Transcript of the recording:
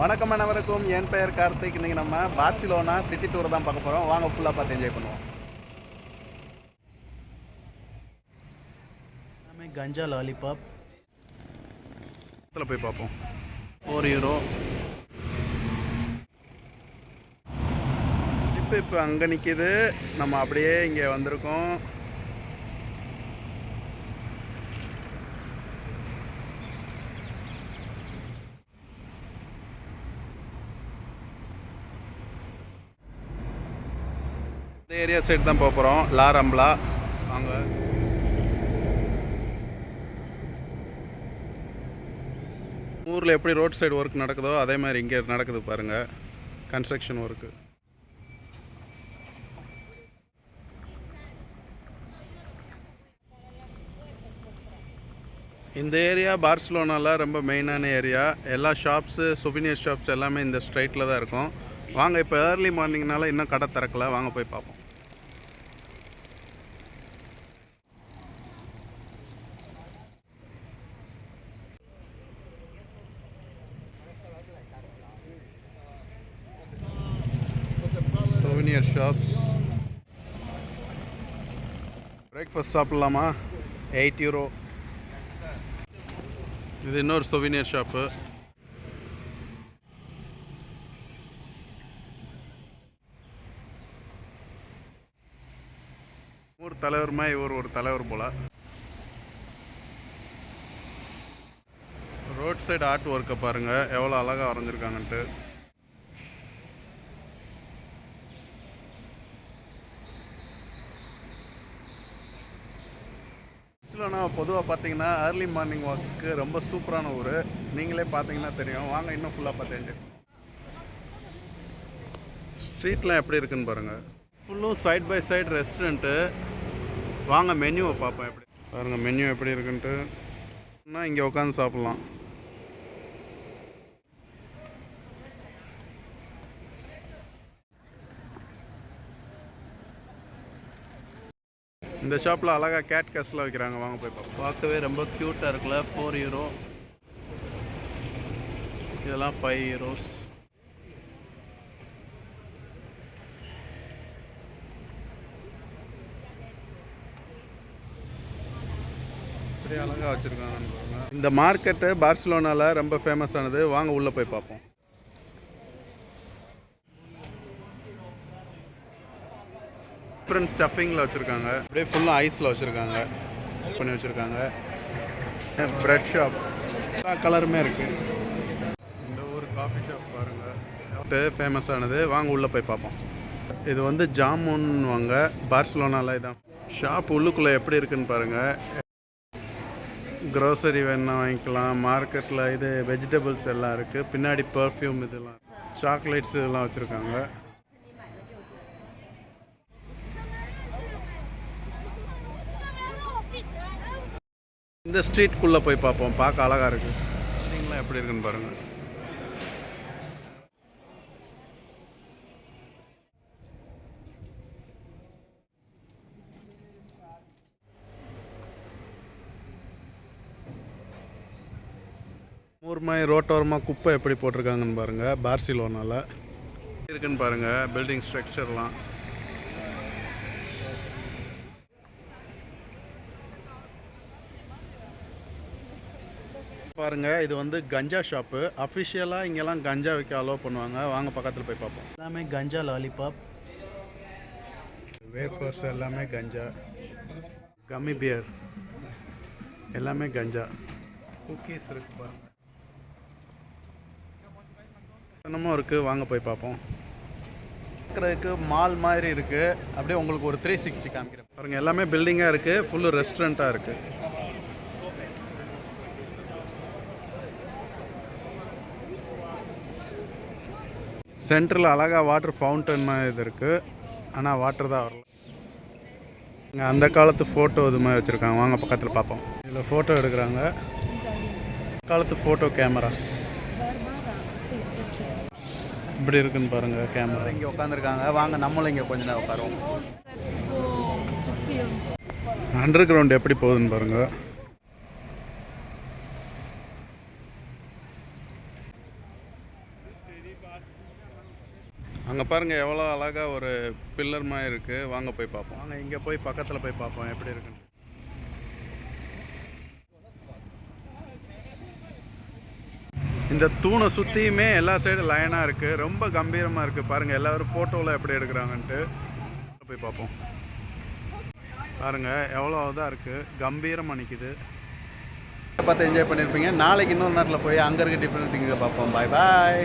வணக்கம் அனைவருக்கும். என் பெயர் கார்த்திக். இன்னைக்கு நம்ம பார்சிலோனா சிட்டி டூர் தான் பார்க்க போகிறோம் வாங்க ஃபுல்லாக பார்த்து என்ஜாய் பண்ணுவோம். எல்லாமே கஞ்சா லாலிபாப் இதில் போய் பார்ப்போம். ஃபோர் யூரோ இப்போ இப்போ அங்கே நிற்கிது நம்ம அப்படியே இங்கே வந்திருக்கோம். இந்த ஏரியா சைடு தான் போக போகிறோம் லாரம்லா வாங்க. ஊரில் எப்படி ரோட் சைடு ஒர்க் நடக்குதோ அதே மாதிரி இங்கே நடக்குது பாருங்கள் கன்ஸ்ட்ரக்ஷன் ஒர்க்கு இந்த ஏரியா பார்சிலோனாவில் ரொம்ப மெயினான ஏரியா எல்லா ஷாப்ஸு சுவினியர் ஷாப்ஸ் எல்லாமே இந்த ஸ்ட்ரைட்டில் தான் இருக்கும். வாங்க இப்போ ஏர்லி மார்னிங்னால இன்னும் கடை திறக்கல. வாங்க போய் பார்ப்போம். சோவினியர் ஷாப்ஸ் பிரேக்ஃபாஸ்ட் சாப்பிட்லாமா? எயிட் யூரோ இது இன்னொரு சொவினியர் ஷாப்பு ஒரு தலைவருமா இவர் ஒரு தலைவர் போல. ரோட் சைடு ஆர்ட் ஒர்க்கை பாருங்க எவ்வளோ அழகாக வரைஞ்சிருக்காங்கன்ட்டு. ஆக்சுவலாக பொதுவாக பார்த்தீங்கன்னா ஏர்லி மார்னிங் வாக்கு ரொம்ப சூப்பரான ஊர். நீங்களே பார்த்தீங்கன்னா தெரியும். வாங்க இன்னும் ஃபுல்லாக பார்த்தேன் ஸ்ட்ரீட்லாம் எப்படி இருக்குன்னு பாருங்கள் ஃபுல்லும் சைட் பை சைடு ரெஸ்டாரண்ட்டு வாங்க மெனுவை பார்ப்போம் எப்படி. பாருங்கள் மெனு எப்படி இருக்குன்ட்டு. இங்கே உட்காந்து சாப்பிட்லாம். இந்த ஷாப்பில் அழகாக கேட் கேஸில் வைக்கிறாங்க. வாங்க போய் பார்ப்போம். பார்க்கவே ரொம்ப க்யூட்டாக இருக்குல்ல ஃபோர் யூரோ இதெல்லாம் ஃபைவ் யூரோஸ் எப்படி அழகாக வச்சுருக்காங்கன்னு இந்த மார்க்கெட்டு பார்சிலோனாவில் ரொம்ப ஃபேமஸ் ஆனது. வாங்க உள்ளே போய் பார்ப்போம். டிஃப்ரெண்ட் ஸ்டஃபிங்கில் வச்சுருக்காங்க. அப்படியே ஃபுல்லாக ஐஸில் வச்சுருக்காங்க. பண்ணி வச்சுருக்காங்க. ப்ரெட் ஷாப் எல்லா கலருமே இருக்குது இந்த ஊர் காஃபி ஷாப் பாருங்கள் ஃபேமஸ் ஆனது. வாங்க உள்ளே போய் பார்ப்போம். இது வந்து ஜாமுன் வாங்க பார்சிலோனால இதான். ஷாப் உள்ளுக்குள்ளே எப்படி இருக்குன்னு பாருங்கள் க்ரோசரி வேணால் வாங்கிக்கலாம். மார்க்கெட்டில் இது வெஜிடபிள்ஸ் எல்லாம் இருக்குது பின்னாடி பர்ஃப்யூம் இதெல்லாம். சாக்லேட்ஸ் இதெல்லாம் வச்சுருக்காங்க. இந்த ஸ்ட்ரீட்குள்ளே போய் பார்ப்போம். பார்க்க அழகாக இருக்குது எப்படி இருக்குன்னு பாருங்கள் ஊர்மாய் ரோட்டோரமாக குப்பை எப்படி போட்டிருக்காங்கன்னு பாருங்கள் பார்சிலோனால. இருக்குன்னு பாருங்கள் பில்டிங் ஸ்ட்ரக்சர்லாம் பாருங்க இது வந்து கஞ்சா ஷாப்பு அஃபிஷியலாக இங்கெல்லாம் கஞ்சா வைக்க அலோவ் பண்ணுவாங்க. வாங்க பக்கத்தில் போய் பார்ப்போம். எல்லாமே கஞ்சா லாலிபாப் வேஃபர்ஸ் எல்லாமே கஞ்சா. கம்மி பியர் எல்லாமே கஞ்சா. குக்கீஸ் இருக்கு பாருங்க. என்னமோ இருக்குது வாங்க போய் பார்ப்போம். பார்க்குறதுக்கு மால் மாதிரி இருக்குது அப்படியே உங்களுக்கு ஒரு த்ரீ சிக்ஸ்டி காமிக்கிறேன். பாருங்கள் எல்லாமே பில்டிங்காக இருக்குது ஃபுல்லு ரெஸ்டாரண்ட்டாக இருக்குது சென்டரில் அழகாக வாட்டர் ஃபவுண்டன் மாதிரி இது இருக்குது ஆனால் வாட்டர் தான் வரல. இங்கே அந்த காலத்து ஃபோட்டோ இது மாதிரி வச்சுருக்காங்க. வாங்க பக்கத்தில் பார்ப்போம். இதில் ஃபோட்டோ எடுக்கிறாங்க. காலத்து ஃபோட்டோ கேமரா இப்படி இருக்குன்னு பாருங்கள் கேமரா இங்கே உட்காந்துருக்காங்க வாங்க நம்மளும் இங்கே கொஞ்ச நேரம் உட்காருவோம். அண்டர் கிரவுண்ட் எப்படி போகுதுன்னு பாருங்கள் அங்கே பாருங்கள் எவ்வளோ அழகாக ஒரு பில்லர் மாதிரி இருக்குது வாங்க போய் பார்ப்போம். வாங்க இங்கே போய் பக்கத்தில் போய் பார்ப்போம். எப்படி இருக்குன்னு. இந்த தூணை சுற்றியுமே எல்லா சைடும் லைனாக இருக்குது ரொம்ப கம்பீரமாக இருக்குது பாருங்கள் எல்லோரும் ஃபோட்டோவில் எப்படி எடுக்கிறாங்கன்ட்டு. போய் பார்ப்போம். பாருங்கள் எவ்வளோ இதாக இருக்குது கம்பீரமாக நிற்கிது பார்த்து என்ஜாய் பண்ணியிருப்பீங்க நாளைக்கு இன்னொரு நாட்டில் போய் அங்கே இருக்க டிஃப்ரெண்ட் திங்க பார்ப்போம். பாய் பாய்